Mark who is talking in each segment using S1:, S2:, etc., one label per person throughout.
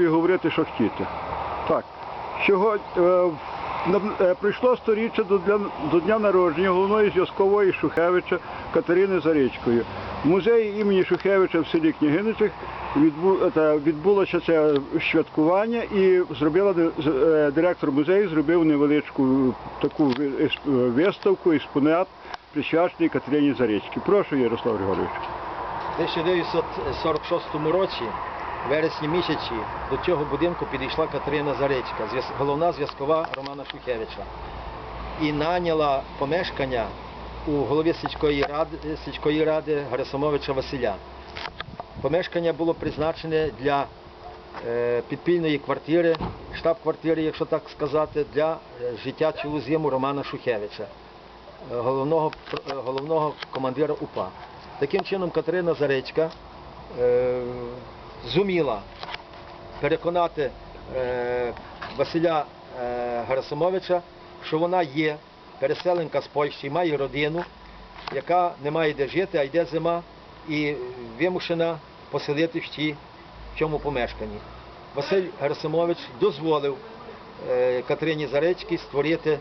S1: І говорити, що хотіти. Так. Сьогодні е, е, прийшло сторіччя до, дня- до дня народження головної зв'язкової Шухевича Катерини Зарічкою. В музеї імені Шухевича в селі Княгиничах відбу, е, відбулося це святкування і зробила е, директор музею зробив невеличку таку виставку, експонат, присвячений Катерині Зарічці. Прошу, Ярослав Григорович.
S2: У 1946 році, вересні місяці, до цього будинку підійшла Катерина Зарецька, головна зв'язкова Романа Шухевича. І наняла помешкання у голові сільської ради, сільської ради Герасимовича Василя. Помешкання було призначене для е, підпільної квартири, штаб-квартири, якщо так сказати, для е, життя цілу зиму Романа Шухевича е, головного, головного командира УПА. Таким чином Катерина Зарецька е, зуміла переконати е, Василя е, що вона є переселенка з Польщі, має родину, яка не має де жити, а йде зима, і вимушена поселити в ті- цьому помешканні. Василь Герасимович дозволив е, Катерині Зарецькій створити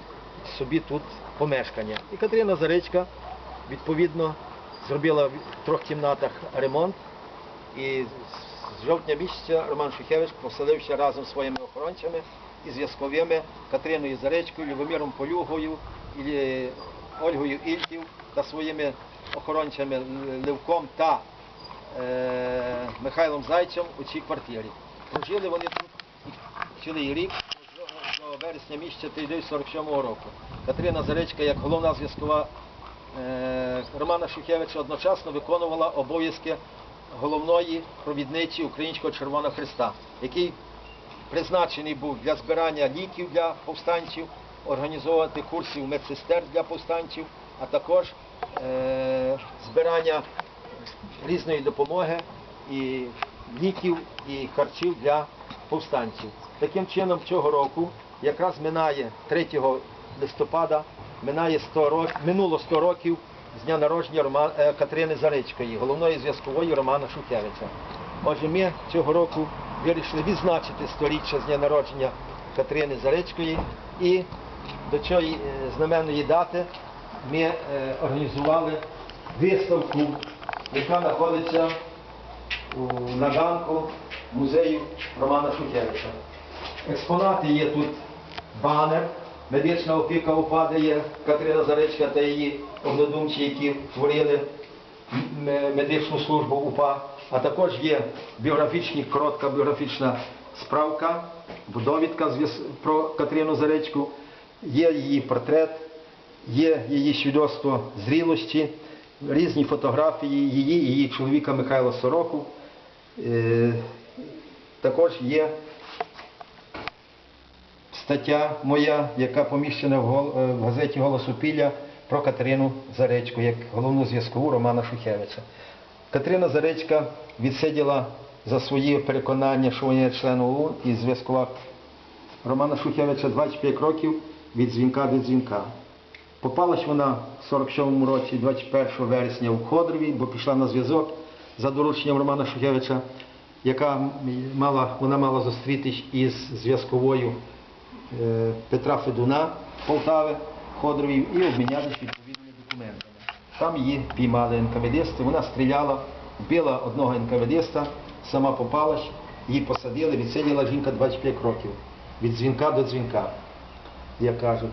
S2: собі тут помешкання. І Катерина Зарецька, відповідно, зробила в трьох кімнатах ремонт. І з жовтня місяця Роман Шухевич поселився разом зі своїми охоронцями і зв'язковими Катериною Заречкою, Любомиром Полюгою, е, Ольгою Ільтів та своїми охоронцями Левком та е, Михайлом Зайцем у цій квартирі. Прожили вони тут цілий рік до вересня місяця 1947 року. Катерина Заречка, як головна зв'язкова е, Романа Шухевича, одночасно виконувала обов'язки головної провідниці Українського Червоного Христа, який призначений був для збирання ліків для повстанців, організовувати курсів медсестер для повстанців, а також е, збирання різної допомоги і ліків і харчів для повстанців. Таким чином, цього року якраз минає 3 листопада, минає 100 років, минуло 100 років з дня народження Рома, е, Катерини Зарицької, головної зв'язкової Романа Шухевича. Отже, ми цього року вирішили відзначити сторіччя з дня народження Катерини Зарицької і до цієї е, знаменної дати ми е, організували виставку, яка знаходиться на ганку музею Романа Шухевича. Експонати є тут банер, медична опіка упадає Катерина Заречка та її однодумці, які творили медичну службу УПА, а також є біографічні, коротка біографічна справка, довідка про Катерину Заречку, є її портрет, є її свідоцтво зрілості, різні фотографії її і її чоловіка Михайла Сороку. Е, Також є стаття моя, яка поміщена в е, газеті «Голос Опілля» про Катерину Заречку, як головну зв'язкову Романа Шухевича. Катерина Заречка відсиділа за свої переконання, що вона є членом ОУН і зв'язкова Романа Шухевича 25 років від дзвінка до дзвінка. Попалась вона в 47-му році, 21 вересня в Ходрові, бо пішла на зв'язок за дорученням Романа Шухевича, яка мала, вона мала зустрітись із зв'язковою Петра Федуна Полтави, Ходрові і обмінятися відповідними документами. Там її піймали НКВДисти, вона стріляла, вбила одного НКВДиста, сама попалась, її посадили, відсиділа жінка 25 років, від дзвінка до дзвінка як кажуть.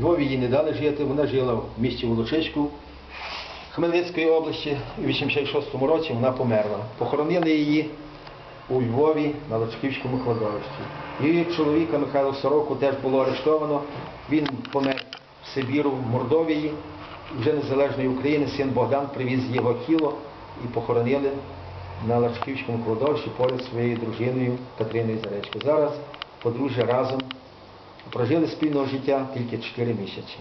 S2: Львові їй не дали жити, вона жила в місті Волочиську Хмельницької області. І в 86-му році вона померла. Похоронили її у Львові на Лочківському кладовищі. Її чоловіка Михайло Сороку теж було арештовано. Він помер в Сибіру, в Мордовії. Вже незалежної України син Богдан привіз його тіло і похоронили на Лачківському кладовищі поряд своєю дружиною Катериною Заречко. Зараз подружжя разом Прожили спільного життя тільки 4 місяці.